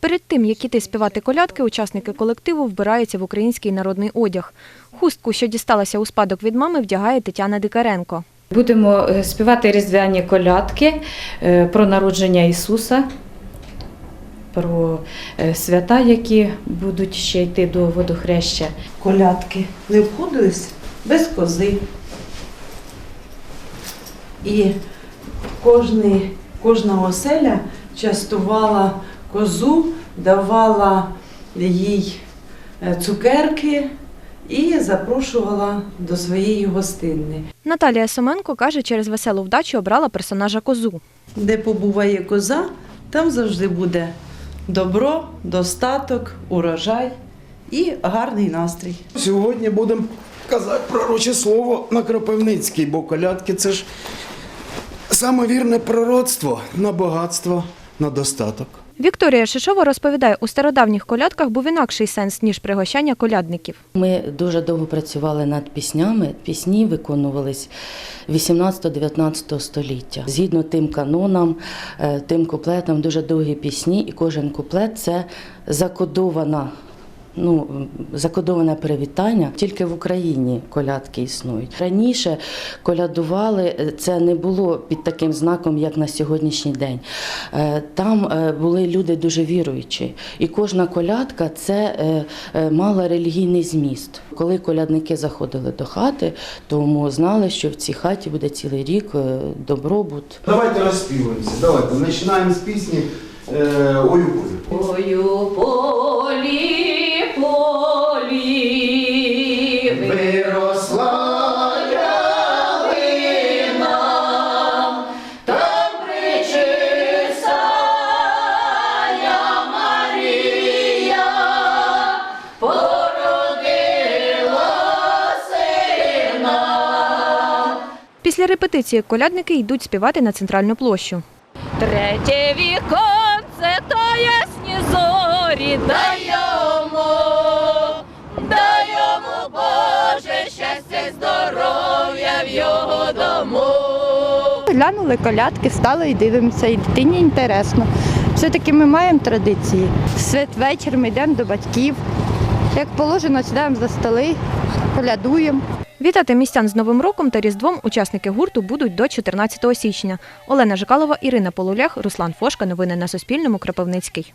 Перед тим, як іти співати колядки, учасники колективу вбираються в український народний одяг. Хустку, що дісталася у спадок від мами, вдягає Тетяна Дикаренко. Будемо е, співати різдвяні колядки е, про народження Ісуса, про е, свята, які будуть ще йти до водохреща. колядки не обходились без кози. І кожний, кожна оселя частувала козу, давала їй е, цукерки і запрошувала до своєї гостини. Наталія Соменко каже, через веселу вдачу обрала персонажа козу. Де побуває коза, там завжди буде добро, достаток, урожай і гарний настрій. Сьогодні будемо казати пророче слово на Кропивницький, бо колядки це ж саме вірне пророцтво на багатство, на достаток. Вікторія Шишова розповідає, у стародавніх колядках був інакший сенс, ніж пригощання колядників. Ми дуже довго працювали над піснями. Пісні виконувались 18-19 століття. Згідно тим канонам, е, тим куплетам, дуже довгі пісні, і кожен куплет це закодована. Ну, закодоване привітання тільки в Україні колядки існують. Раніше колядували, е, це не було під таким знаком, як на сьогоднішній день. Е, Там е, були люди дуже віруючі, і кожна колядка це мала релігійний зміст. Коли колядники заходили до хати, тому знали, що в цій хаті буде цілий рік добробут. Давайте розспівуємося. Давайте починаємо з пісні е, Виросла ялина, там причисая Марія породила сина. Після репетиції колядники йдуть співати на центральну площу. Третє віконце то ясні зорі, Глянули колядки, стали і дивимося, і дитині інтересно. Все-таки ми маємо традиції. Святвечір ми йдемо до батьків. Як положено, сідаємо за столи, колядуємо. Вітати містян з Новим роком та Різдвом учасники гурту будуть до 14 січня. Олена Жикалова, Ірина Полулях, Руслан Фошка. Новини на Суспільному. Кропивницький.